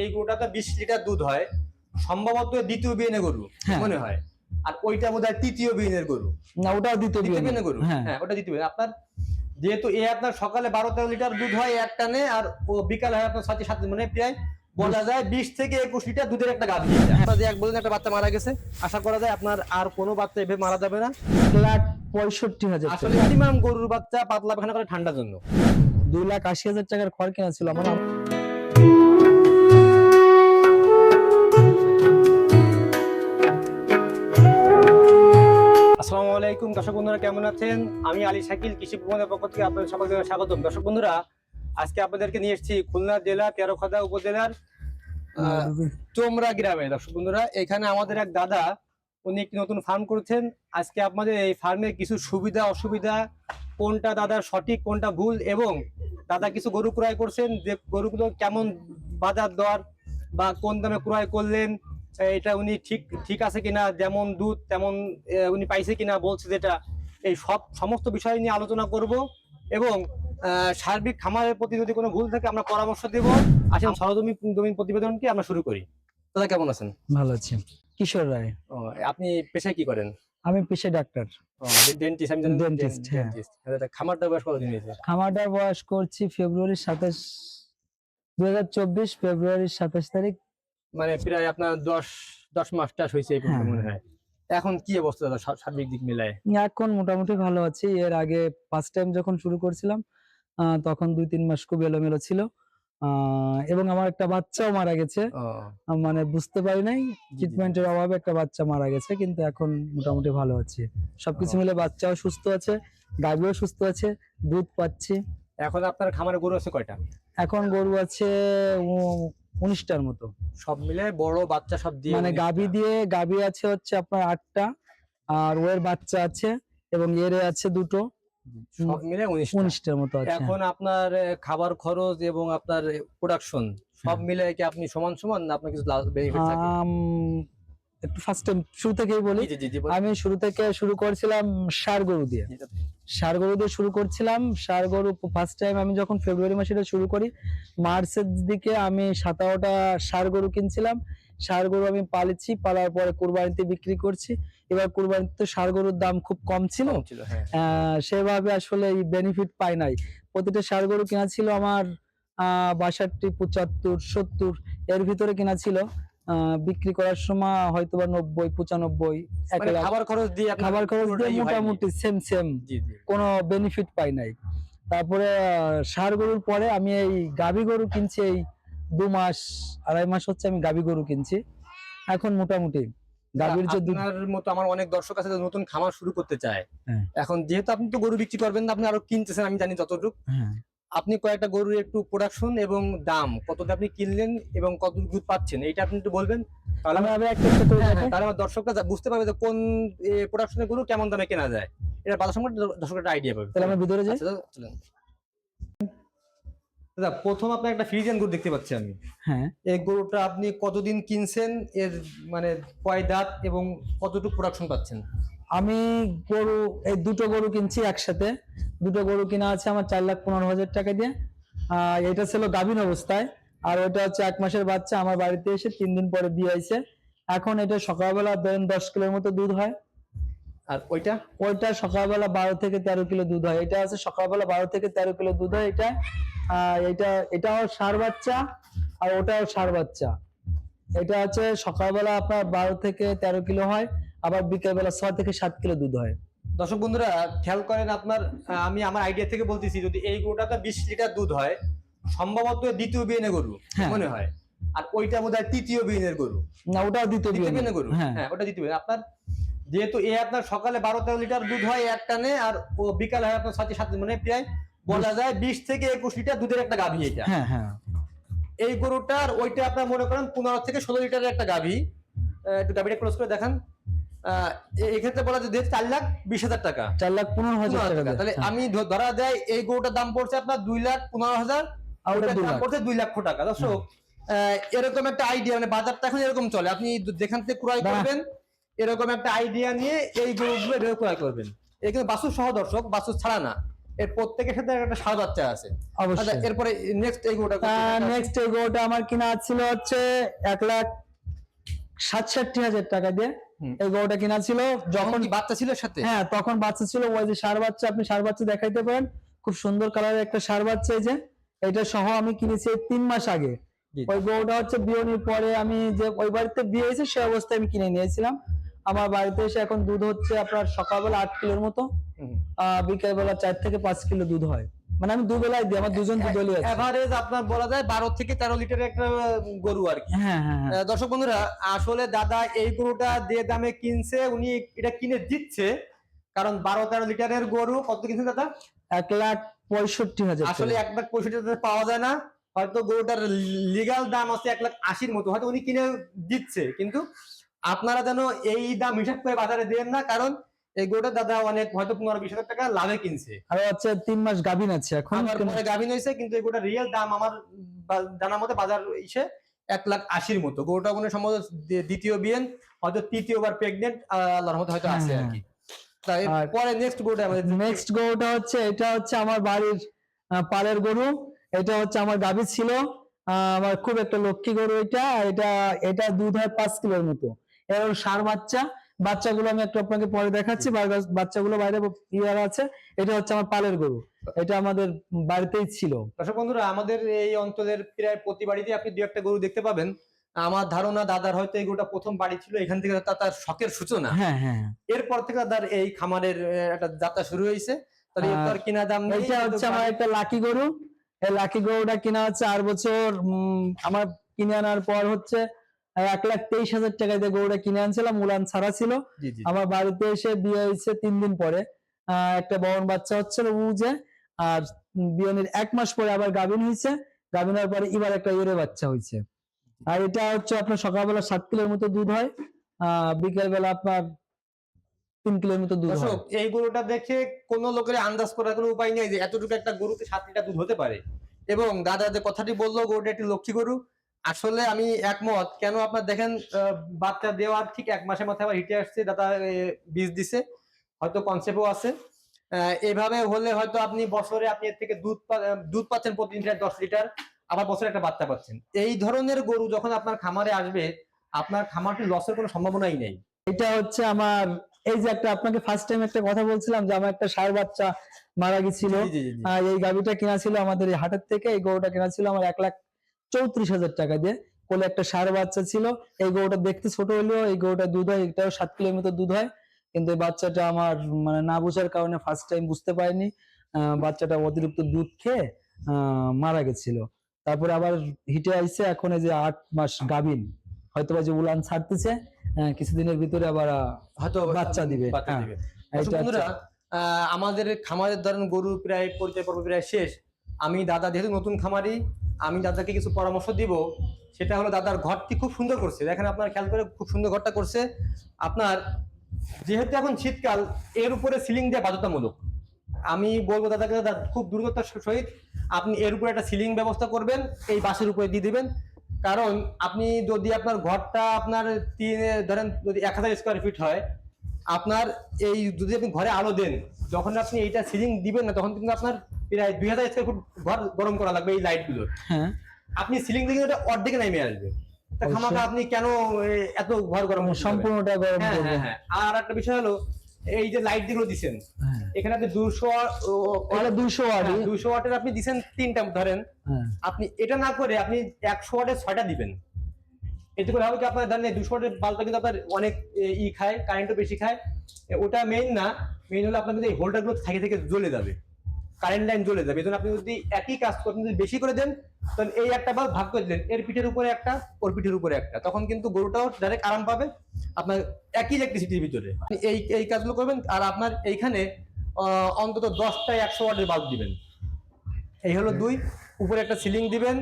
এই গরুটাতে বিশ লিটার দুধ হয়। সম্ভবত দ্বিতীয় বিয়েনে গরু হ্যাঁ। মনে হয়। আর ওইটা বোধ হয় তৃতীয় বিয়েনের গরু। না ওটাও দ্বিতীয় গরু? হ্যাঁ। হ্যাঁ ওটা দ্বিতীয় আপনার যেহেতু এ আপনার সকালে বারো তেরো লিটার দুধ হয় এক টানে আর ও বিকালে হয় আপনার সাথে সাত মানে প্রায় বলা যায় বিশ থেকে একুশ লিটার দুধের একটা গাভী। আপনার যে এক বলেন একটা বাচ্চা মারা গেছে। আশা করা যায় আপনার আর কোনো বাচ্চা এভাবে মারা যাবে না। লাখ পঁয়ষট্টি হাজার আসলে। ম্যাক্সিমাম গরুর বাচ্চা পাতলা পায়খানা করে ঠান্ডার জন্য। দুই লাখ আশি হাজার টাকার খড় কেনা ছিল আমার আলাইকুম। দর্শক বন্ধুরা, কেমন আছেন? আমি আলী শাকিল, কৃষি ভবনের পক্ষ থেকে আপনাদের সকলকে স্বাগতম। দর্শক বন্ধুরা, আজকে আপনাদেরকে নিয়ে এসেছি খুলনা জেলা, তেরোখাদা উপজেলার চোমরা গ্রামে। দর্শক বন্ধুরা, এখানে আমাদের এক দাদা, উনি একটি নতুন ফার্ম করেছেন। আজকে আপনাদের এই ফার্মে কিছু সুবিধা, অসুবিধা, কোনটা দাদার সঠিক, কোনটা ভুল, এবং দাদা কিছু গরু ক্রয় করছেন, যে গরুগুলো কেমন বাজার দর বা কোন দামে ক্রয় করলেন এটা উনি ঠিক ঠিক আছে কিনা যেমন দুধ তেমন উনি পাইছে কিনা বলছে যেটা। এই সব সমস্ত বিষয় নিয়ে আলোচনা করব এবং সার্বিক খামারের প্রতি যদি কোনো ভুল থাকে আমরা পরামর্শ দেব। আসেন সরজমি জমিন প্রতিবেদনটি আমরা শুরু করি। দাদা কেমন আছেন? ভালো আছি। কিশোর রায়। ও, আপনি পেশায় কি করেন? আমি পেশে ডাক্তার। ডেন্টিস্ট আমি হ্যাঁ। বয়স কতদিন হয়েছে? খামারটার বয়স করছি ফেব্রুয়ারি সাতাশ দুই হাজার চব্বিশ ফেব্রুয়ারির সাতাশ তারিখ মানে প্রায় আপনার দশ দশ মাস টাস হয়েছে এই পর্যন্ত হ্যাঁ। মনে হয়। এখন কি অবস্থা দাদা? সার্বিক দিক মিলায়? এখন মোটামুটি ভালো আছি। এর আগে ফার্স্ট টাইম যখন শুরু করছিলাম তখন দুই তিন মাস খুব এলোমেলো ছিল। এবং আমার একটা বাচ্চাও মারা গেছে। মানে বুঝতে পারি নাই। ট্রিটমেন্টের অভাবে একটা বাচ্চা মারা গেছে কিন্তু এখন মোটামুটি ভালো আছে। সবকিছু মিলে বাচ্চাও সুস্থ আছে গাভিও সুস্থ আছে দুধ পাচ্ছি। এখন আপনার খামারে গরু আছে কয়টা? এখন গরু আছে উনিশটার মতো। সব মিলে বড় বাচ্চা সব দিয়ে মানে গাবি দিয়ে গাবি আছে হচ্ছে আপনার আটটা আর ওয়ের বাচ্চা আছে এবং এর আছে দুটো। সব মিলে উনিশটা। উনিশটার মতো আছে। এখন আপনার খাবার খরচ এবং আপনার প্রোডাকশন সব হ্যাঁ। মিলে কি আপনি সমান সমান না আপনার কিছু বেনিফিট থাকে? একটু ফার্স্ট টাইম শুরু থেকেই বলি। আমি শুরু থেকে শুরু করেছিলাম সার গরু দিয়ে। সার গরু দিয়ে শুরু করছিলাম। সার গরু ফার্স্ট টাইম আমি যখন ফেব্রুয়ারি মাসে এটা শুরু করি মার্চের দিকে আমি সাতারোটা সার গরু কিনছিলাম। সার গরু আমি পালিছি পালার পরে কুরবানিতে বিক্রি করছি। এবার কুরবানিতে সার গরুর দাম খুব কম ছিল। হ্যাঁ। সেভাবে আসলে বেনিফিট পাই নাই। প্রতিটা সার গরু কেনা ছিল আমার আহ, বাষট্টি পঁচাত্তর সত্তর এর ভিতরে কেনা ছিল। বিক্রি করার সময় হয়তো বা নব্বই পঁচানব্বই মানে খাবার খরচ দিয়ে খাবার খরচ দিয়ে মোটামুটি সেম সেম কোনো বেনিফিট পাই নাই। তারপরে ষাঁড় গরুর পরে আমি এই গাভী গরু কিনছি এই দু মাস আড়াই মাস হচ্ছে আমি গাভী গরু কিনছি। এখন মোটামুটি গাভীর যে আপনার মতো আমার অনেক দর্শক আছে নতুন খামার শুরু করতে চায়। হ্যাঁ। এখন যেহেতু আপনি তো গরু বিক্রি করবেন না আপনি আরও কিনতেছেন আমি জানি যতটুকু। হ্যাঁ। আপনি কয়েকটা গরুর একটু প্রোডাকশন এবং দাম কতটা আপনি কিনলেন এবং কত দুধ পাচ্ছেন এটা আপনি একটু বলবেন? তাহলে আমি আমার- একটা একটা করে হ্যাঁ। হ্যাঁ, তাহলে আমার দর্শকরা বুঝতে পারবে যে কোন প্রোডাকশনের গরু কেমন দামে কেনা যায়। এটা বাজার সম্পর্কে দর্শকরা একটা আইডিয়া পাবে। তাহলে আমরা ভিতরে যাই। আচ্ছা, চলেন। দাদা প্রথম আপনার একটা ফ্রিজিয়ান গরু দেখতে পাচ্ছি আমি। হ্যাঁ। এই গরুটা আপনি কতদিন কিনছেন এর মানে কয় দাঁত এবং কতটুকু প্রোডাকশন পাচ্ছেন? আমি গরু এই দুটো গরু কিনছি একসাথে। দুটো গরু কিনা আছে আমার চার লাখ পনেরো হাজার টাকা দিয়ে। এটা ছিল গাভীন অবস্থায়। আর ওটা হচ্ছে এক মাসের বাচ্চা আমার বাড়িতে এসে তিন দিন পরে দিয়ে হয়েছে। এখন এটা সকালবেলা ধরেন দশ কিলোর মতো দুধ হয়। আর ওইটা? ওইটা সকালবেলা বারো থেকে তেরো কিলো দুধ হয়। এটা আছে সকালবেলা বারো থেকে তেরো কিলো দুধ হয় এটা। এটা এটাও সার বাচ্চা আর ওটাও সার বাচ্চা। এটা আছে সকালবেলা আপনার বারো থেকে তেরো কিলো হয়। আবার বিকেলবেলা ছয় থেকে সাত কিলো দুধ হয়। দর্শক বন্ধুরা খেয়াল করেন আপনার আমি আমার আইডিয়া থেকে বলতেছি যদি এই গরুটাতে বিশ লিটার দুধ হয় সম্ভবত দ্বিতীয় বিয়েনের গরু হ্যাঁ। মনে হয়। আর ওইটা বোধ হয় তৃতীয় বিয়েনের গরু। না ওটাও দ্বিতীয় বিয়ে বিয়েনের গরু? হ্যাঁ। হ্যাঁ ওটা দ্বিতীয় আপনার যেহেতু এ আপনার সকালে বারো তেরো লিটার দুধ হয় এক টানে আর ও বিকাল হয় আপনার সাথে সাত মানে প্রায় বলা যায় বিশ থেকে একুশ লিটার দুধের একটা গাভী এটা। হ্যাঁ হ্যাঁ। এই গরুটার ওইটা আপনার মনে করেন পনেরো থেকে ষোলো লিটারের একটা গাভী। একটু গাভীটা ক্লোজ করে দেখান। এক্ষেত্রে বলা যে চার লাখ বিশ হাজার টাকা। চার লাখ পনেরো হাজার টাকা। তাহলে হ্যাঁ। আমি ধরা এই গরুটার দাম পড়ছে আপনার দুই লাখ পনেরো হাজার আর ওটার দাম পড়ছে দুই লক্ষ টাকা। দর্শক এরকম একটা আইডিয়া মানে বাজারটা এখন এরকম চলে। আপনি যেখান থেকে ক্রয় করবেন এরকম একটা আইডিয়া নিয়ে এই গরুগুলো ক্রয় করবেন। এখানে বাসুর সহ দর্শক বাসুর ছাড়া না। এর প্রত্যেকের সাথে একটা সার বাচ্চা আছে। আচ্ছা অবশ্যই এরপরে নেক্সট এই গরুটা নেক্সট এই গরুটা আমার কিনা ছিল হচ্ছে এক লাখ সাতষট্টি হাজার টাকা দিয়ে। এই গরুটা কিনা ছিল যখন বাচ্চা ছিল সাথে? হ্যাঁ তখন বাচ্চা ছিল ওই যে সার বাচ্চা আপনি সার বাচ্চা দেখাইতে পারেন। খুব সুন্দর কালারের একটা সার বাচ্চা এই যে। এটা সহ আমি কিনেছি তিন মাস আগে। ওই গরুটা হচ্ছে বিয়নির পরে আমি যে ওই বাড়িতে বিয়ে হয়েছে সে অবস্থায় আমি কিনে নিয়েছিলাম। আমার বাড়িতে এসে এখন দুধ হচ্ছে আপনার সকালবেলা আট কিলোর মতো। আহ বিকেলবেলা চার থেকে পাঁচ কিলো দুধ হয়। মানে আমি দুবেলায় দিই আমার দুজন দুধলি আছে। এভারেজ আপনার বলা যায় বারো থেকে তেরো লিটারের একটা গরু আর কি। হ্যাঁ হ্যাঁ হ্যাঁ। দর্শক বন্ধুরা আসলে দাদা এই গরুটা যে দামে কিনছে উনি এটা কিনে দিচ্ছে কারণ বারো তেরো লিটারের গরু কত কিনছে দাদা? এক লাখ পঁয়ষট্টি হাজার আসলে। এক লাখ পঁয়ষট্টি হাজার পাওয়া যায় না। হয়তো গরুটার লিগাল দাম আছে এক লাখ আশির মতো হয়তো উনি কিনে দিচ্ছে। কিন্তু আপনারা যেন এই দাম হিসাব করে বাজারে দেন না কারণ এই দাদা অনেক হয়তো পনেরো বিশ হাজার টাকা লাভে কিনছে। আর হচ্ছে তিন মাস গাভিন আছে এখন পরে গাভিন হয়েছে কিন্তু এই রিয়েল দাম আমার জানার মতে বাজার ইসে এক লাখ আশির মতো। মনে সম্ভবত দ্বিতীয় বিয়েন হয়তো তৃতীয়বার প্রেগনেন্ট আল্লাহর মধ্যে হয়তো আছে আর হ্যাঁ। কি পরে নেক্সট গরুটা আমাদের নেক্সট গরুটা হচ্ছে এটা হচ্ছে আমার বাড়ির পালের গরু। এটা হচ্ছে আমার গাভী ছিল। আহ, আমার খুব একটা লক্ষ্মী গরু এটা এটা এটা দুধ হয় পাঁচ কিলোর মতো। এর হলো ষাঁড় বাচ্চা। বাচ্চাগুলো আমি একটু আপনাকে পরে দেখাচ্ছি বাচ্চাগুলো বাইরে ইয়ার আছে এটা হচ্ছে আমার পালের গরু এটা আমাদের বাড়িতেই ছিল। দর্শক বন্ধুরা আমাদের এই অঞ্চলের প্রায় প্রতি বাড়িতে আপনি দু একটা গরু দেখতে পাবেন। আমার ধারণা দাদার হয়তো এই গরুটা প্রথম বাড়ি ছিল এখান থেকে তার তার শখের সূচনা। হ্যাঁ হ্যাঁ। এরপর থেকে তার এই খামারের একটা যাত্রা শুরু হয়েছে। তাহলে আর কিনা দাম এটা হচ্ছে আমার একটা লাকি গরু। এই লাকি গরুটা কিনা হচ্ছে আর বছর উম, আমার কিনে আনার পর হচ্ছে এক লাখ তেইশ হাজার টাকা দিয়ে গরুটা কিনে আনছিলাম উলান ছাড়া ছিল। আমার বাড়িতে এসে বিয়ে হয়েছে তিন দিন পরে। একটা বরণ বাচ্চা হচ্ছিল উজে আর বিয়ের এক মাস পরে আবার গাভিন হয়েছে। গাভিন হওয়ার পরে এবার একটা ইয়েরে বাচ্চা হয়েছে। আর এটা হচ্ছে আপনার সকালবেলা সাত কিলোর মতো দুধ হয় আহ বিকেল বেলা আপনার তিন কিলোর মতো দুধ হয়। এই গরুটা দেখে কোন লোকের আন্দাজ করার কোনো উপায় নেই যে এতটুকু একটা গরুতে সাত লিটার দুধ হতে পারে। এবং দাদা যে কথাটি বলল গরুটা একটি লক্ষ্মী গরু আসলে আমি একমত। কেন আপনার দেখেন বাচ্চা দেওয়ার ঠিক এক মাসের মাথায় আবার হিটে আসছে দাদা বীজ দিছে হয়তো কনসেপ্টও আছে। এইভাবে হলে হয়তো আপনি বছরে আপনি এর থেকে দুধ দুধ পাচ্ছেন প্রতি লিটার দশ লিটার আবার বছরে একটা বাচ্চা পাচ্ছেন। এই ধরনের গরু যখন আপনার খামারে আসবে আপনার খামারটি লসের কোনো সম্ভাবনাই নেই। এটা হচ্ছে আমার এই যে একটা আপনাকে ফার্স্ট টাইম একটা কথা বলছিলাম যে আমার একটা ষাঁড় বাচ্চা মারা গেছিল। এই গাভিটা কেনা ছিল আমাদের এই হাটের থেকে এই গরুটা কেনা ছিল আমার এক লাখ চৌত্রিশ হাজার টাকা দিয়ে কোলে একটা ষাঁড় বাচ্চা ছিল। এই গরুটা দেখতে ছোট হলেও এই গরুটা দুধ হয় এটাও সাত মতো দুধ হয়। কিন্তু এই বাচ্চাটা আমার মানে না বোঝার কারণে ফার্স্ট টাইম বুঝতে পারিনি। বাচ্চাটা অতিরিক্ত দুধ খেয়ে মারা গেছিল। তারপরে আবার হিটে আইছে এখন এই যে আট মাস গাভিন। হয়তো বা যে উলান ছাড়তেছে কিছুদিনের ভিতরে আবার হয়তো বাচ্চা দিবে, হ্যাঁ। বন্ধুরা আহ, আমাদের খামারের ধরেন গরু প্রায় পরিচয় পর্ব প্রায় শেষ। আমি দাদা যেহেতু নতুন খামারি আমি দাদাকে কিছু পরামর্শ দিব। সেটা হলো দাদার ঘরটি খুব সুন্দর করছে। দেখেন আপনার খেয়াল করে খুব সুন্দর ঘরটা করছে। আপনার যেহেতু এখন শীতকাল, এর উপরে সিলিং দেওয়া বাধ্যতামূলক। আমি বলব দাদাকে, দাদা, খুব দ্রুততার সহিত আপনি এর উপরে একটা সিলিং ব্যবস্থা করবেন, এই বাসের উপরে দিয়ে দিবেন। কারণ আপনি যদি আপনার ঘরটা আপনার তিন, ধরেন যদি এক হাজার স্কোয়ার ফিট হয়, আপনার এই যদি আপনি ঘরে আলো দেন, যখন আপনি এইটা সিলিং দিবেন না, তখন কিন্তু আপনার প্রায় দুই হাজার স্কোয়ার ফুট ঘর গরম করা লাগবে এই লাইটগুলো। হ্যাঁ। আপনি সিলিং দিকে ওটা অর্ধেকে নেমে আসবে। খামাকা আপনি কেন এত ঘর গরম সম্পূর্ণটা গরম হ্যাঁ হ্যাঁ হ্যাঁ। আর একটা বিষয় হলো এই যে লাইট যেগুলো দিচ্ছেন এখানে আপনি দুশো দুশো ওয়াট দুশো ওয়াটের আপনি দিচ্ছেন তিনটা ধরেন। আপনি এটা না করে আপনি একশো ওয়াটের ছয়টা দিবেন। এতে করে হবে কি আপনার জানেন দুশো ওয়াটের বাল্বটা কিন্তু আপনার অনেক ই খায় কারেন্টও বেশি খায়। ওটা মেইন না মেইন হলো আপনার কিন্তু এই হোল্ডারগুলো থেকে থেকে জ্বলে যাবে। কারেন্ট লাইন জ্বলে যাবে। আপনি যদি একই কাজ করেন যদি বেশি করে দেন তাহলে এই একটা বাল্ব ভাগ করে দিলেন। এর পিঠের উপরে একটা ওর পিঠের উপরে একটা। তখন কিন্তু গরুটাও ডাইরেক্ট আরাম পাবে আপনার একই ইলেকট্রিসিটির ভিতরে। আপনি এই এই কাজগুলো করবেন আর আপনার এইখানে অন্তত দশটায় একশো ওয়াটের বাল্ব দিবেন। এই হলো দুই। উপরে একটা সিলিং দিবেন।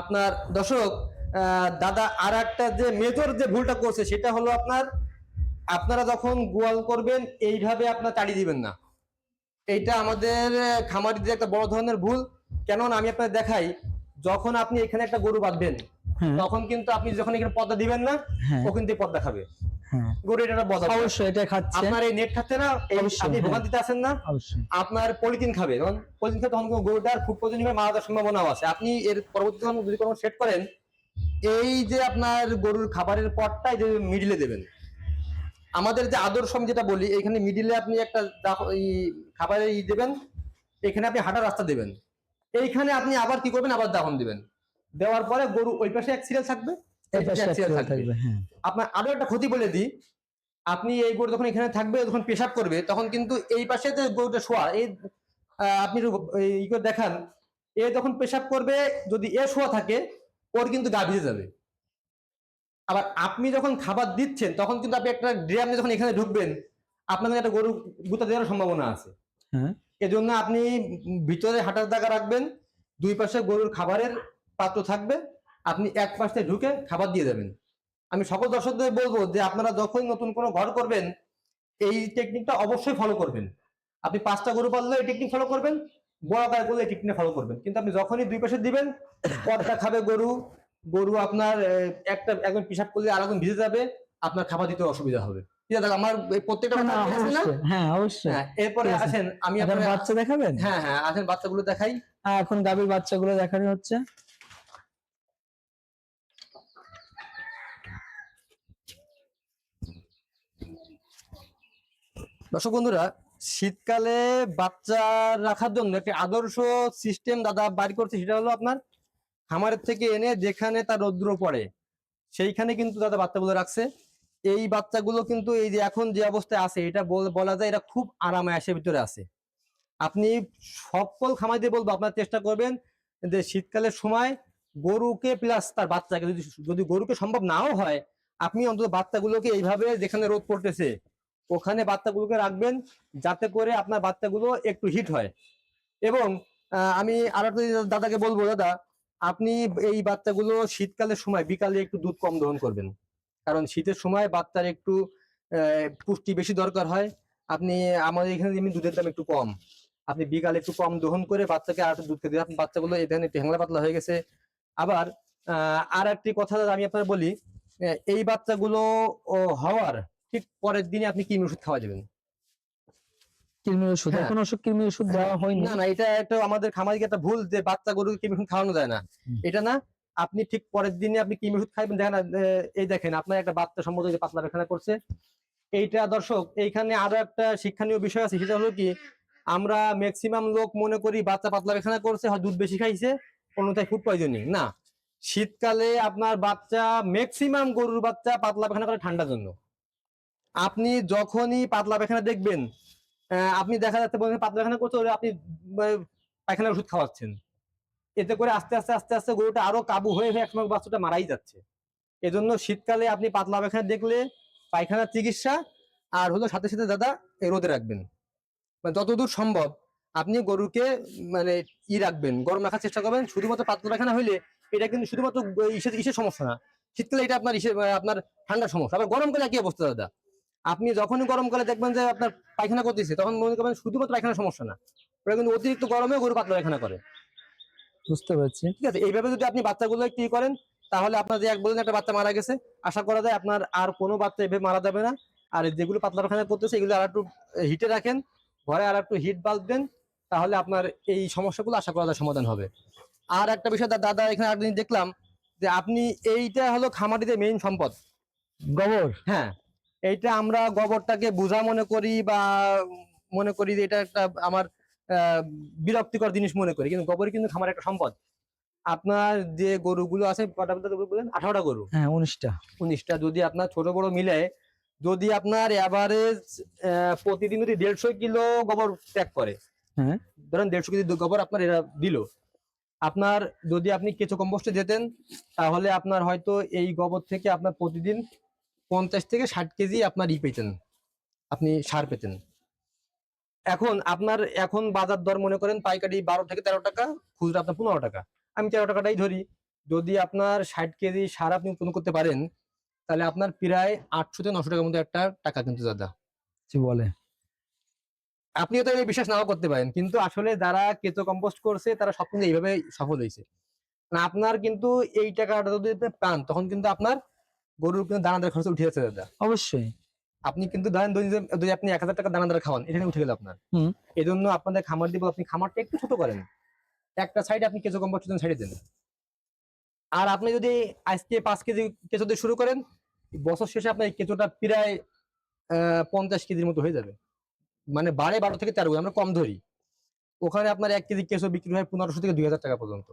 আপনার দর্শক দাদা আর একটা যে মেজর যে ভুলটা করছে সেটা হলো আপনার আপনারা যখন গোয়াল করবেন এইভাবে আপনার তাড়ি দিবেন না। এইটা আমাদের খামারিদের একটা বড় ধরনের ভুল। কেননা আমি আপনাদের দেখাই যখন আপনি এখানে একটা গরু বাঁধবেন হ্যাঁ। তখন কিন্তু আপনি যখন এখানে পর্দা দিবেন না হ্যাঁ। ও কিন্তু পর্দা খাবে। হ্যাঁ। গরু এটা অবশ্যই এটা খাচ্ছে। আপনার এই নেট খাচ্ছে না আপনি না আপনার পলিথিন খাবে। পলিথিন খাবে তখন ফুড পয়জন হিসেবে মারা যাওয়ার সম্ভাবনাও আছে। আপনি এর পরবর্তী যদি কোনো সেট করেন এই যে আপনার গরুর খাবারের পটটা যে মিডিলে দেবেন। আমাদের যে আদর্শ আমি যেটা বলি এখানে মিডিলে আপনি একটা খাবারের ই দেবেন এখানে আপনি হাঁটার রাস্তা দেবেন। এইখানে আপনি আবার কি করবেন? আবার দাহন দিবেন। দেওয়ার পরে গরু ওই পাশে এক সিরিয়াল থাকবে? এই এই পাশে পাশে এক serial থাকবে হ্যাঁ। আপনার আরও একটা ক্ষতি বলে দিই আপনি এই গরু যখন এখানে থাকবে যখন পেশাব করবে তখন কিন্তু এই পাশে যে গরুটা শোয়া এই আহ, আপনি ই করে দেখান এ যখন পেশাব করবে যদি এ শোয়া থাকে ওর কিন্তু গা ভিজে যাবে। আবার আপনি যখন খাবার দিচ্ছেন তখন কিন্তু আপনি একটা ড্রাম নিয়ে যখন এখানে ঢুকবেন আপনাদের একটা গরু গুতা দেওয়ার সম্ভাবনা আছে। হ্যাঁ। এজন্য আপনি ভিতরে হাঁটার জায়গা রাখবেন দুই পাশে গরুর খাবারের পাত্র থাকবে আপনি এক পাশে ঢুকে খাবার দিয়ে দেবেন। আমি সকল দর্শকদের বলব যে আপনারা যখন নতুন কোনো ঘর করবেন এই টেকনিকটা অবশ্যই ফলো করবেন। আপনি পাঁচটা গরু পাললে এই টেকনিক ফলো করবেন বড় গায়ে করলে এই টেকনিক ফলো করবেন। কিন্তু আপনি যখনই দুই পাশে দিবেন পরটা খাবে গরু গরু আপনার একটা একজন পিসাব করলে আরেকজন ভিজে যাবে আপনার খাবার দিতে অসুবিধা হবে। আমার প্রত্যেকটা হ্যাঁ অবশ্যই। হ্যাঁ এরপরে আসেন আমি আপনার বাচ্চা দেখাবেন? হ্যাঁ আসেন বাচ্চাগুলো দেখাই। এখন গাভীর বাচ্চাগুলো দেখানো হচ্ছে। দর্শক বন্ধুরা শীতকালে বাচ্চা রাখার জন্য একটি আদর্শ সিস্টেম দাদা বাড়ি করছে সেটা হলো আপনার খামারের থেকে এনে যেখানে তার রৌদ্র পড়ে, সেইখানে কিন্তু দাদা বাচ্চাগুলো রাখছে। এই বাচ্চাগুলো কিন্তু এই যে এখন যে অবস্থায় আছে, এটা বলা যায় এটা খুব আরামে আসে ভিতরে আছে। আপনি সকল খামারিদের বলব, আপনার চেষ্টা করবেন যে শীতকালের সময় গরুকে প্লাস তার বাচ্চাকে যদি যদি গরুকে সম্ভব নাও হয়, আপনি অন্তত বাচ্চাগুলোকে এইভাবে যেখানে রোদ পড়তেছে, ওখানে বাচ্চাগুলোকে রাখবেন যাতে করে আপনার বাচ্চাগুলো একটু হিট হয়। এবং আমি আর একটা দাদাকে বলব, দাদা আপনি এই বাচ্চাগুলো শীতকালের সময়, বিকালে একটু দুধ কম দহন করবেন। কারণ শীতের সময় বাচ্চার একটু পুষ্টি বেশি দরকার হয়। আপনি, আমাদের এখানে এমনি দুধের দাম একটু কম। আপনি বিকালে একটু কম দহন করে বাচ্চাকে আর একটু দুধ খেতে দিন। বাচ্চাগুলো এখানে একটু হ্যাংলা পাতলা হয়ে গেছে। আবার আর একটি কথা আমি আপনার বলি এই বাচ্চাগুলো হওয়ার ঠিক পরের দিনে আপনি কি ওষুধ খাওয়া যাবেন? কৃমির ওষুধ। হ্যাঁ। এখন ওষুধ কৃমির ওষুধ দেওয়া হয়নি। না না এটা একটা আমাদের খামারিকে একটা ভুল যে বাচ্চা গরুকে কৃমি ওষুধ খাওয়ানো যায় না। এটা না আপনি ঠিক পরের দিনে আপনি কৃমি ওষুধ খাইবেন দেখেন এই দেখেন আপনার একটা বাচ্চা সম্মত যে পাতলা পায়খানা করছে। এইটা দর্শক এইখানে আরও একটা শিক্ষণীয় বিষয় আছে সেটা হলো কি আমরা ম্যাক্সিমাম লোক মনে করি বাচ্চা পাতলা পায়খানা করছে হয় দুধ বেশি খাইছে অন্যথায় ফুড পয়জনিং না। শীতকালে আপনার বাচ্চা ম্যাক্সিমাম গরুর বাচ্চা পাতলা পায়খানা করে ঠান্ডার জন্য। আপনি যখনই পাতলা পায়খানা দেখবেন আপনি দেখা যাচ্ছে বলছেন পাতলা পায়খানা করতে হলে আপনি আহ, পায়খানার ওষুধ খাওয়াচ্ছেন। এতে করে আস্তে আস্তে আস্তে আস্তে গরুটা আরও কাবু হয়ে হয়ে একসময় বাচ্চাটা মারাই যাচ্ছে। এজন্য শীতকালে আপনি পাতলা পায়খানা দেখলে পায়খানার চিকিৎসা আর হলো সাথে সাথে দাদা রোদে রাখবেন। মানে যতদূর সম্ভব আপনি গরুকে মানে ই রাখবেন গরম রাখার চেষ্টা করবেন। শুধুমাত্র পাতলা পায়খানা হইলে এটা কিন্তু শুধুমাত্র ইসের ইসের সমস্যা না। শীতকালে এটা আপনার ইসের মানে আপনার ঠান্ডার সমস্যা। আবার গরমকালে কি অবস্থা দাদা। আপনি যখনই গরমকালে দেখবেন যে আপনার পায়খানা করতেছে তখন মনে করবেন শুধুমাত্র পায়খানার সমস্যা না। ওরা কিন্তু অতিরিক্ত গরমে গরু পাতলা পায়খানা করে। বুঝতে পারছি। ঠিক আছে? এইভাবে যদি আপনি বাচ্চাগুলো একটু করেন তাহলে আপনার যে এক বলেন একটা বাচ্চা মারা গেছে আশা করা যায় আপনার আর কোনো বাচ্চা এভাবে মারা যাবে না। আর যেগুলো পাতলা পায়খানা করতেছে এগুলো আর একটু হিটে রাখেন ঘরে আর একটু হিট বাল্ব দেন তাহলে আপনার এই সমস্যাগুলো আশা করা যায় সমাধান হবে। আর একটা বিষয় দাদা এখানে জিনিস দেখলাম যে আপনি এইটা হলো খামারিদের মেইন সম্পদ। গোবর? হ্যাঁ। এইটা আমরা গোবরটাকে বোঝা মনে করি বা মনে করি যে এটা একটা আমার বিরক্তিকর জিনিস মনে করি। কিন্তু গোবর কিন্তু খামার একটা সম্পদ। আপনার যে গরুগুলো আছে কটা গরু বলেন আঠারোটা গরু। হ্যাঁ উনিশটা। উনিশটা। যদি আপনার ছোট বড় মিলে যদি আপনার এভারেজ প্রতিদিন যদি দেড়শো কিলো গোবর ত্যাগ করে হ্যাঁ। ধরেন দেড়শো কেজি গোবর আপনার এরা দিল। আপনার যদি আপনি কেঁচো কম্পোস্টে যেতেন তাহলে আপনার হয়তো এই গোবর থেকে আপনার প্রতিদিন পঞ্চাশ থেকে ষাট কেজি আপনার ই পেতেন। আপনি সার পেতেন। এখন আপনার এখন বাজার দর মনে করেন পাইকারি বারো থেকে তেরো টাকা খুচরা আপনার পনেরো টাকা। আমি তেরো টাকাটাই ধরি। যদি আপনার ষাট কেজি সার আপনি উৎপন্ন করতে পারেন তাহলে আপনার প্রায় আটশো থেকে নশো টাকার মধ্যে একটা টাকা কিন্তু দাদা। বলে। আপনি তো এই বিশ্বাস নাও করতে পারেন কিন্তু আসলে যারা কেঁচো কম্পোস্ট করছে তারা সব কিন্তু এইভাবে সফল হয়েছে। আপনার কিন্তু এই টাকাটা যদি পান তখন কিন্তু আপনার গরুর কিন্তু দানা দানাদার খরচ উঠে যাচ্ছে দাদা। অবশ্যই। আপনি কিন্তু ধরেন যদি আপনি এক হাজার টাকা দানাদার খাওয়ান এখানে উঠে গেল আপনার। হুম। এই জন্য আপনাদের খামার দিব আপনি খামারটা একটু ছোট করেন। একটা সাইডে আপনি কেঁচো কম্পোস্ট সাইডে দেন। আর আপনি যদি আজকে পাঁচ কেজি কেঁচো দিয়ে শুরু করেন বছর শেষে আপনার এই কেঁচোটা প্রায় আহ, পঞ্চাশ কেজির মতো হয়ে যাবে। মানে বারে বারো থেকে তেরো আমরা কম ধরি। ওখানে আপনার এক কেজি কেঁচো বিক্রি হয় পনেরোশো থেকে দুই হাজার টাকা পর্যন্ত।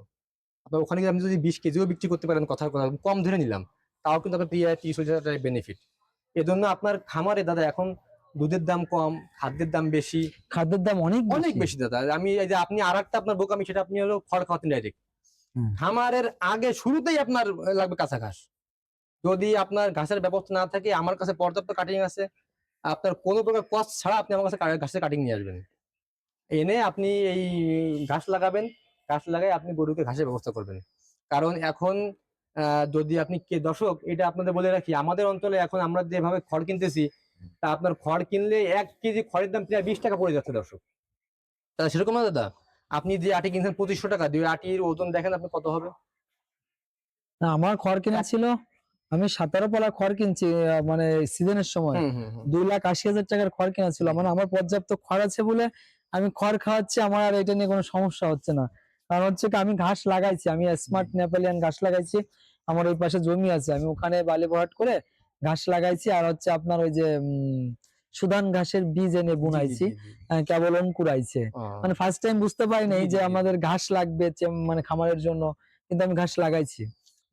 আপনার ওখানে আপনি যদি বিশ কেজিও বিক্রি করতে পারেন কথার কথা কম ধরে নিলাম। তাও কিন্তু আপনার তিরিশ হাজার টাকা বেনিফিট এজন্য আপনার খামারে দাদা এখন দুধের দাম কম খাদ্যের দাম বেশি। খাদ্যের দাম অনেক অনেক বেশি দাদা। আমি এই যে আপনি আর একটা আপনার বোকামি সেটা আপনি হলো খড় খাওয়াতেন ডাইরেক্ট খামারের আগে শুরুতেই আপনার লাগবে কাঁচা ঘাস। যদি আপনার ঘাসের ব্যবস্থা না থাকে আমার কাছে পর্যাপ্ত কাটিং আছে আপনার কোনো প্রকার কষ্ট ছাড়া আপনি আমার কাছে ঘাসের কাটিং নিয়ে আসবেন। এনে আপনি এই ঘাস লাগাবেন ঘাস লাগাই আপনি গরুকে ঘাসের ব্যবস্থা করবেন। কারণ এখন যদি আপনি কে দর্শক এটা আপনাদের বলে রাখি আমাদের অঞ্চলে এখন আমরা যেভাবে খড় কিনতেছি তা আপনার খড় কিনলে এক কেজি খড়ের দাম প্রায় বিশ টাকা পড়ে যাচ্ছে দর্শক। তা সেরকম না দাদা? আপনি যে আটি কিনছেন পঁচিশশো টাকা দিয়ে আটির ওজন দেখেন আপনি কত হবে? না, আমার খড় কেনা ছিল আমি সতেরো পালা খড় কিনছি মানে সিজনের সময়। দুই লাখ আশি হাজার টাকার খড় কেনা ছিল মানে আমার পর্যাপ্ত খড় আছে বলে আমি খড় খাওয়াচ্ছি আমার আর এটা নিয়ে কোনো সমস্যা হচ্ছে না। কারণ হচ্ছে আমি ঘাস লাগাইছি আমি স্মার্ট নেপালিয়ান ঘাস লাগাইছি আমার ওই পাশে জমি আছে আমি ওখানে বালি ভরাট করে ঘাস লাগাইছি আর হচ্ছে আপনার ওই যে সুদান ঘাসের বীজ এনে বুনাইছি কেবল অঙ্কুরাইছে। মানে ফার্স্ট টাইম বুঝতে পারি নাই জি, জি, যে আমাদের ঘাস লাগবে মানে খামারের জন্য কিন্তু আমি ঘাস লাগাইছি।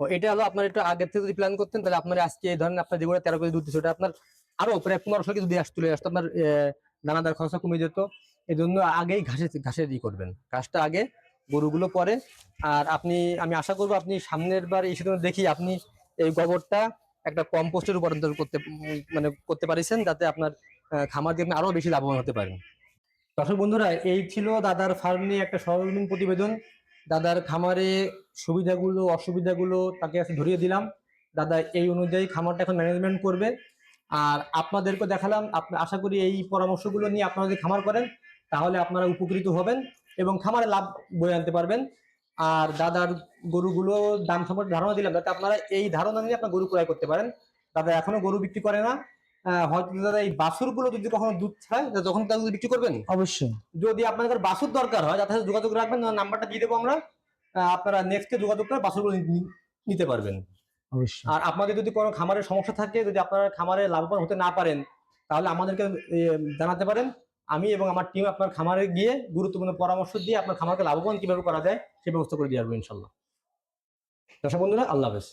ও, এটা হলো আপনার একটু আগের থেকে যদি প্ল্যান করতেন তাহলে আপনার আজকে ধরেন আপনার যেগুলো তেরো কেজি দুধ দিচ্ছে ওটা আপনার আরও প্রায় পনেরোশো কেজি দুধ আসতে আসতো আপনার দানাদার খরচা কমে যেত। এই জন্য আগেই ঘাসে ঘাসের ই করবেন। ঘাসটা আগে গরুগুলো পরে। আর আপনি, আমি আশা করব আপনি সামনের বার এসে তো দেখি আপনি এই গোবরটা একটা কম্পোস্টে রূপান্তর করতে মানে করতে পারিছেন যাতে আপনার খামার দিয়ে আপনি আরও বেশি লাভবান হতে পারেন। দর্শক বন্ধুরা, এই ছিল দাদার ফার্ম নিয়ে একটা সরজমিন প্রতিবেদন। দাদার খামারে সুবিধাগুলো, অসুবিধাগুলো তাকে ধরিয়ে দিলাম। দাদা এই অনুযায়ী খামারটা এখন ম্যানেজমেন্ট করবে। আর আপনাদেরকে দেখালাম আপনার আশা করি এই পরামর্শগুলো নিয়ে আপনারা যদি খামার করেন, তাহলে আপনারা উপকৃত হবেন। এবং খামারে লাভ বয়ে আনতে পারবেন। আর দাদার গরুগুলো দাম সম্পর্কে ধারণা দিলাম যাতে আপনারা এই ধারণা নিয়ে আপনার গরু ক্রয় করতে পারেন। দাদা এখনও গরু বিক্রি করে না। হয়তো দাদা এই বাছুরগুলো যদি কখনো দুধ ছাড়ায় তখন তাদের বিক্রি করবেন অবশ্যই। যদি আপনাদের বাসুর দরকার হয় তাদের সাথে যোগাযোগ রাখবেন নাম্বারটা দিয়ে দেবো আমরা। আপনারা নেক্সটে যোগাযোগ করে নি- নিতে পারবেন। অবশ্যই। আর আপনাদের যদি কোনো খামারের সমস্যা থাকে যদি আপনারা খামারে লাভবান হতে না পারেন তাহলে আমাদেরকে জানাতে পারেন। আমি এবং আমার টিম আপনার খামারে গিয়ে গুরুত্বপূর্ণ পরামর্শ দিয়ে আপনার খামারকে লাভবান কীভাবে করা যায় সে ব্যবস্থা করে দিয়ে আসব ইনশাল্লাহ। দর্শক বন্ধুরা, আল্লাহ হাফেজ।